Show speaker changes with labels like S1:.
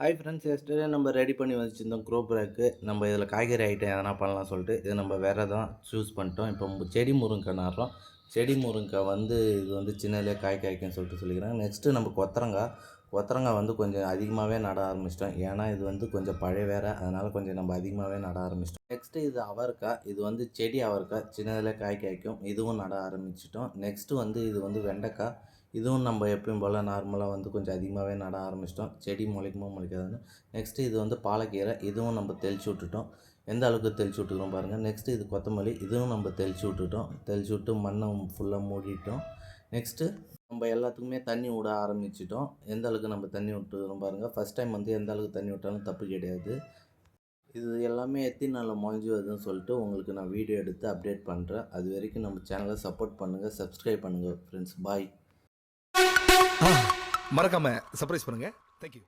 S1: High friends எஸ்டே நம்ம ready பண்ணி வச்சுருந்தோம் க்ரோ பேக்கு நம்ம இதில் காய்கறி ஐட்டம் எதனா பண்ணலாம் சொல்லிட்டு இது நம்ம வேறு தான் சூஸ் பண்ணிட்டோம். இப்போ செடி முருங்கை நடுறோம் செடி முருங்கக்காய் வந்து இது வந்து சின்னதுலேயே காய் காய்க்குன்னு சொல்லிட்டு சொல்லிக்கிறாங்க நெக்ஸ்ட்டு நம்ம கொத்தரங்காய் கொத்தரங்காய் வந்து கொஞ்சம் அதிகமாகவே நட ஆரம்பிச்சிட்டோம். ஏன்னா இது வந்து கொஞ்சம் பழைய வேற. அதனால் கொஞ்சம் நம்ம அதிகமாகவே நட ஆரம்பிச்சிட்டோம். நெக்ஸ்ட்டு இது அவரைக்காய். இது வந்து செடி அவரைக்காய். சின்னதில் காய் காய்க்கும். இதுவும் நட ஆரம்பிச்சிட்டோம். நெக்ஸ்ட்டு வந்து இது வந்து வெண்டைக்காய். இதுவும் நம்ம எப்பயும் போல் நார்மலாக வந்து கொஞ்சம் அதிகமாகவே நட ஆரம்பிச்சிட்டோம். செடி முளைக்குமோ முளைக்காதுன்னு. நெக்ஸ்ட்டு இது வந்து பாலக்கீரை. இதுவும் நம்ம தெளிச்சு விட்டுட்டோம். எந்த அளவுக்கு தெளிச்சு விட்டுக்கிறோம் பாருங்கள் நெக்ஸ்ட்டு இது கொத்தமல்லி. இதுவும் நம்ம தெளிச்சு விட்டுட்டோம். தெளிச்சு விட்டு மண்ணை ஃபுல்லாக மூடிட்டோம். நெக்ஸ்ட்டு நம்ம எல்லாத்துக்குமே தண்ணி விட ஆரம்பிச்சிட்டோம். எந்த அளவுக்கு நம்ம தண்ணி விட்டுக்கிறோம் பாருங்கள் ஃபஸ்ட் டைம் வந்து எந்த அளவுக்கு தண்ணி விட்டாலும் தப்பு கிடையாது. இது எல்லாமே எத்தனை நாளில் முளைஞ்சி வருதுன்னு சொல்லிட்டு உங்களுக்கு நான் வீடியோ எடுத்து அப்டேட் பண்ணுறேன் அது வரைக்கும் நம்ம சேனலை சப்போர்ட் பண்ணுங்கள் சப்ஸ்கிரைப் பண்ணுங்கள் ஃப்ரெண்ட்ஸ் பாய்
S2: மறக்காம சர்ப்ரைஸ் பண்ணுங்கள் தேங்க்யூ